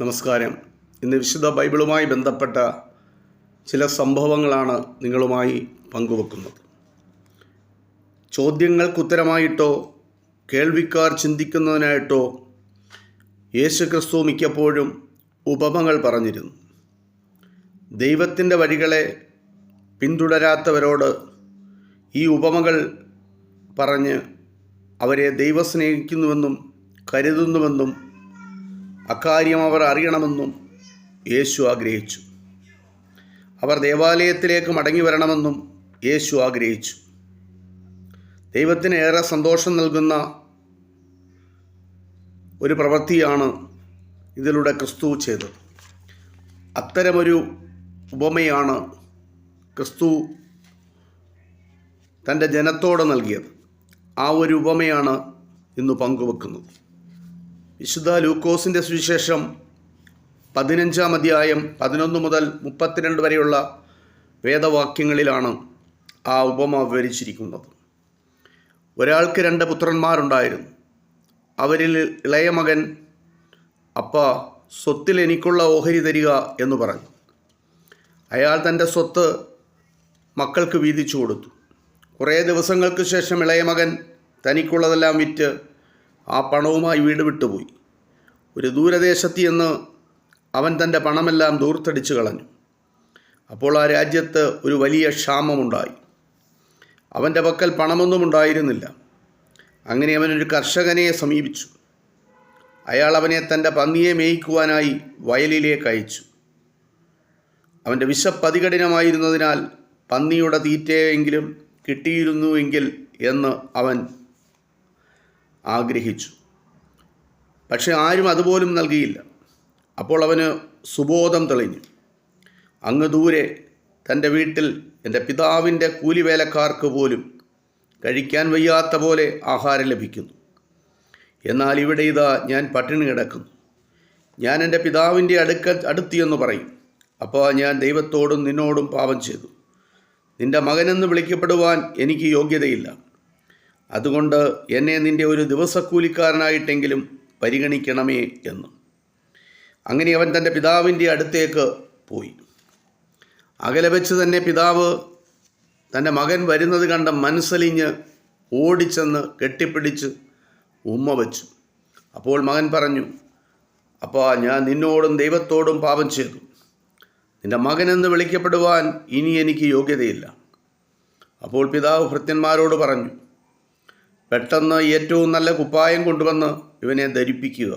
നമസ്കാരം. ഇന്ന് വിശുദ്ധ ബൈബിളുമായി ബന്ധപ്പെട്ട ചില സംഭവങ്ങളാണ് നിങ്ങളുമായി പങ്കുവെക്കുന്നത്. ചോദ്യങ്ങൾക്കുത്തരമായിട്ടോ കേൾവിക്കാർ ചിന്തിക്കുന്നതിനായിട്ടോ യേശു ക്രിസ്തു മിക്കപ്പോഴും ഉപമകൾ പറഞ്ഞിരുന്നു. ദൈവത്തിന്റെ വഴികളെ പിന്തുടരാത്തവരോട് ഈ ഉപമകൾ പറഞ്ഞ് അവരെ ദൈവം സ്നേഹിക്കുന്നുവെന്നും കരുതുന്നുവെന്നും അക്കാര്യം അവർ അറിയണമെന്നും യേശു ആഗ്രഹിച്ചു. അവർ ദേവാലയത്തിലേക്ക് മടങ്ങി വരണമെന്നും യേശു ആഗ്രഹിച്ചു. ദൈവത്തിന് ഏറെ സന്തോഷം നൽകുന്ന ഒരു പ്രവൃത്തിയാണ് ഇതിലൂടെ ക്രിസ്തു ചെയ്തത്. അത്തരമൊരു ഉപമയാണ് ക്രിസ്തു തന്റെ ജനത്തോട് നൽകിയത്. ആ ഒരു ഉപമയാണ് ഇന്ന് പങ്കുവെക്കുന്നത്. വിശുദ്ധ ലൂക്കോസിന്റെ സുവിശേഷം പതിനഞ്ചാം അധ്യായം പതിനൊന്ന് മുതൽ മുപ്പത്തിരണ്ട് വരെയുള്ള വേദവാക്യങ്ങളിലാണ് ആ ഉപമ വിവരിച്ചിരിക്കുന്നത്. ഒരാൾക്ക് രണ്ട് പുത്രന്മാരുണ്ടായിരുന്നു. അവരിൽ ഇളയ മകൻ അപ്പ സ്വത്തിൽ എനിക്കുള്ള ഓഹരി തരിക എന്ന് പറഞ്ഞു. അയാൾ തന്റെ സ്വത്ത് മക്കൾക്ക് വീതിച്ചു കൊടുത്തു. കുറേ ദിവസങ്ങൾക്ക് ശേഷം ഇളയ മകൻ തനിക്കുള്ളതെല്ലാം വിറ്റ് ആ പണവുമായി വീട് വിട്ടുപോയി. ഒരു ദൂരദേശത്ത് എന്ന് അവൻ തന്റെ പണമെല്ലാം ദൂർത്തടിച്ചു കളഞ്ഞു. അപ്പോൾ ആ രാജ്യത്ത് ഒരു വലിയ ക്ഷാമമുണ്ടായി. അവന്റെ പക്കൽ പണമൊന്നും ഉണ്ടായിരുന്നില്ല. അങ്ങനെ അവനൊരു കർഷകനെ സമീപിച്ചു. അയാൾ അവനെ തന്റെ പന്നിയെ മേയ്ക്കുവാനായി വയലിലേക്ക് അയച്ചു. അവന്റെ വിശപ്പ് അതികഠിനമായിരുന്നതിനാൽ പന്നിയുടെ തീറ്റയെങ്കിലും കിട്ടിയിരുന്നുവെങ്കിൽ എന്ന് അവൻ ആഗ്രഹിച്ചു. പക്ഷെ ആരും അതുപോലും നൽകിയില്ല. അപ്പോൾ അവന് സുബോധം തെളിഞ്ഞു. അങ്ങ് ദൂരെ തന്റെ വീട്ടിൽ എന്റെ പിതാവിന്റെ കൂലിവേലക്കാർക്ക് പോലും കഴിക്കാൻ വയ്യാത്ത പോലെ ആഹാരം ലഭിക്കുന്നു. എന്നാൽ ഇവിടെ ഇതാ ഞാൻ പട്ടിണി കിടക്കുന്നു. ഞാൻ എന്റെ പിതാവിന്റെ അടുക്ക അടുത്തിയെന്ന് പറയും. അപ്പോൾ ഞാൻ ദൈവത്തോടും നിന്നോടും പാപം ചെയ്തു. നിന്റെ മകനെന്ന് വിളിക്കപ്പെടുവാൻ എനിക്ക് യോഗ്യതയില്ല. അതുകൊണ്ട് എന്നെ നിന്റെ ഒരു ദിവസക്കൂലിക്കാരനായിട്ടെങ്കിലും പരിഗണിക്കണമേ എന്ന്. അങ്ങനെ അവൻ തന്റെ പിതാവിന്റെ അടുത്തേക്ക് പോയി. അകലെ വെച്ച് തന്നെ പിതാവ് തന്റെ മകൻ വരുന്നത് കണ്ട മനസ്സലിഞ്ഞ് ഓടിച്ചെന്ന് കെട്ടിപ്പിടിച്ച് ഉമ്മ വച്ചു. അപ്പോൾ മകൻ പറഞ്ഞു അപ്പോൾ ഞാൻ നിന്നോടും ദൈവത്തോടും പാപം ചെയ്തു. നിന്റെ എന്ന് വിളിക്കപ്പെടുവാൻ ഇനി എനിക്ക് യോഗ്യതയില്ല. അപ്പോൾ പിതാവ് ഭൃത്യന്മാരോട് പറഞ്ഞു പെട്ടെന്ന് ഏറ്റവും നല്ല കുപ്പായം കൊണ്ടുവന്ന് ഇവനെ ധരിപ്പിക്കുക.